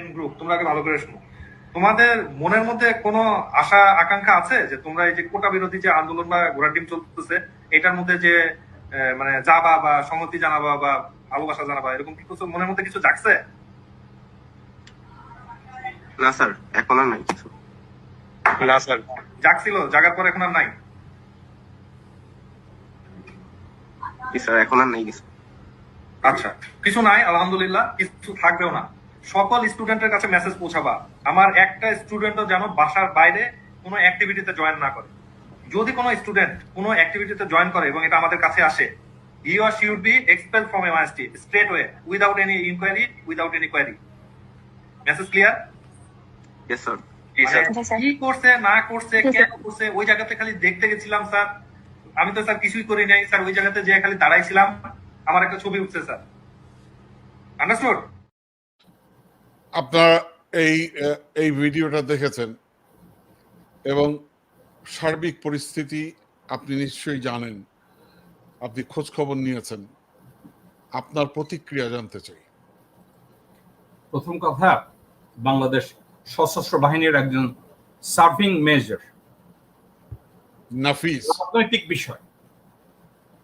Group তোমরা আগে ভালো করে শুনো। তোমাদের মনের মধ্যে কোনো আশা আকাঙ্ক্ষা আছে যে তোমরা এই যে কোটা বিরোধী যে আন্দোলন বা ঘোড়া টিম চলতেছে এটার মধ্যে যে মানে যাবা বা সংহতি জানাবা বা ভালোবাসা জানাবা এরকম কি কিছু মনের মধ্যে কিছু জাগছে? না স্যার এখন আর নাই কিছু। না স্যার। জাগছিল জাগার পর এখন আর নাই? স্যার এখন আর নাই কিছু। আচ্ছা কিছু নাই আলহামদুলিল্লাহ কিছু থাকবেও না। সকল স্টুডেন্টের কাছে মেসেজ পৌঁছাবা। আমার একটা স্টুডেন্টও যেন বাসার বাইরে কোনো অ্যাক্টিভিটিতে জয়েন না করে। যদি কোনো স্টুডেন্ট কোনো অ্যাক্টিভিটিতে জয়েন করে এবং এটা আমাদের কাছে আসে he R should be expel from MIST straight way without any inquiry without any query message clear yes sir কি করছে না করছে কেন করছে ওই জায়গাতে খালি দেখতে গেছিলাম স্যার। আমি তো স্যার কিছুই করি নাই স্যার। ওই জায়গাতে যে খালি দাঁড়াইছিলাম। আমার একটা ছবি উঠছে স্যার। আন্ডারস্টুড আপনারা এই এই ভিডিওটা দেখেছেন এবং সার্বিক পরিস্থিতি আপনি নিশ্চয়ই জানেন। আপনি খোঁজ খবর নিয়েছেন। আপনার প্রতিক্রিয়া জানতে চাই। প্রথম কথা বাংলাদেশ সশস্ত্র বাহিনীর একজন সার্ভিং মেজর। নাফিস। রাজনৈতিক বিষয়।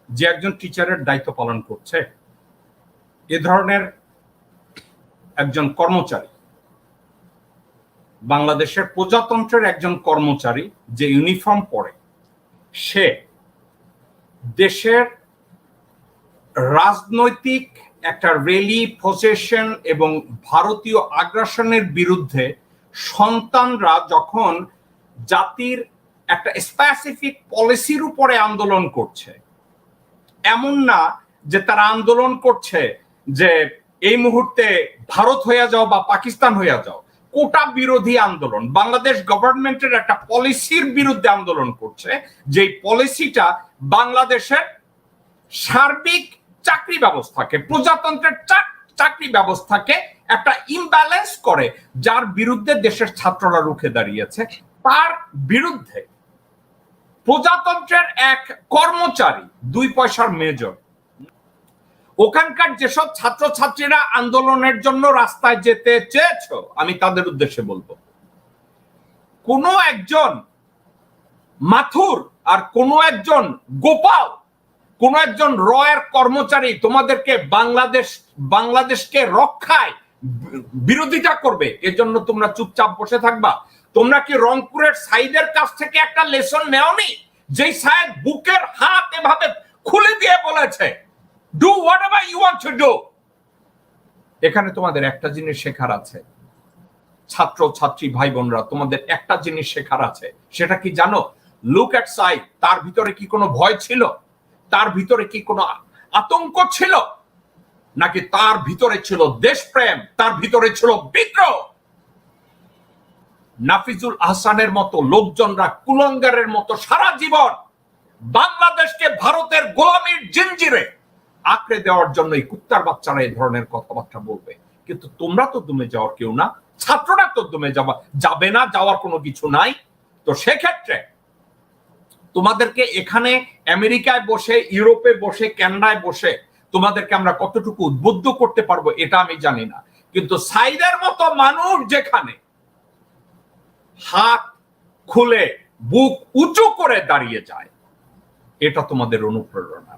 যে একজন টিচারের দায়িত্ব পালন করছে। এ ধরনের একজন কর্মচারী। বাংলাদেশের প্রজাতন্ত্রের একজন কর্মচারী যে ইউনিফর্ম পরে, সে দেশের রাজনৈতিক একটা রেলি প্রসেশন এবং ভারতীয় আগ্রাসনের বিরুদ্ধে সন্তানরা যখন জাতির একটা স্পেসিফিক পলিসির উপরে আন্দোলন করছে, এমন না যে তারা আন্দোলন করছে যে এই মুহূর্তে ভারত হয়ে যাও বা পাকিস্তান হয়ে যাও, কোটা বিরোধী আন্দোলন, বাংলাদেশ গভর্নমেন্টের একটা পলিসির বিরুদ্ধে আন্দোলন করছে যে পলিসিটা বাংলাদেশের সার্বিক চাকরি ব্যবস্থাকে, প্রজাতন্ত্রের চাক- চাকরি ব্যবস্থাকে একটা ইমব্যালেন্স করে, যার বিরুদ্ধে দেশের ছাত্ররা রুখে দাঁড়িয়েছে। তার বিরুদ্ধে প্রজাতন্ত্রের এক কর্মচারী, দুই পয়সার মেজর ওখানকার যেসব ছাত্রছাত্রীরা আন্দোলনের জন্য রাস্তায় যেতে চেয়েছো, আমি তাদের উদ্দেশ্যে বলব। কোনো একজন মাথুর আর কোনো একজন গোপাল, কোন একজন রয়ের কর্মচারী তোমাদেরকে বাংলাদেশ, বাংলাদেশকে রক্ষায় বিরোধিতা করবে, এজন্য তোমরা চুপচাপ বসে থাকবা। তোমরা কি রংপুরের সাইদের কাছ থেকে একটা লেসন নেওনি, যেই সাহেব বুকের হাত এভাবে খুলে দিয়ে বলেছে? Do whatever you want to do এখানে তোমাদের একটা জিনিস শেখার আছে। ছাত্র, ছাত্রী ভাই বোনরা তোমাদের একটা জিনিস শেখার আছে। সেটা কি জানো? লুক এট সাইড তার ভিতরে কি কোনো ভয় ছিল? তার ভিতরে কি কোনো আতঙ্ক ছিল? নাকি তার ভিতরে ছিল দেশপ্রেম, তার ভিতরে ছিল বিদ্রোহ? নাফিজুল আহসানের মতো লোকজনরা কুলঙ্গারের মতো সারা জীবন বাংলাদেশকে ভারতের গোলামীর জিঞ্জিরে আঁকড়ে দেওয়ার জন্য এই কুত্তার বাচ্চারা এই ধরনের কথাবার্তা বলবে। কিন্তু তোমরা তো দমে যাওয়ার কেউ না, ছাত্ররা তো দমে যাওয়া যাবে না, যাওয়ার কোনো কিছু নাই। তো সেক্ষেত্রে তোমাদেরকে এখানে আমেরিকায় বসে, ইউরোপে বসে কানাডায় বসে তোমাদেরকে আমরা কতটুকু উদ্বুদ্ধ করতে পারব এটা আমি জানি না। কিন্তু সাইদের মতো মানুষ যেখানে হাত খুলে বুক উঁচু করে দাঁড়িয়ে যায়, এটা তোমাদের অনুপ্রেরণা।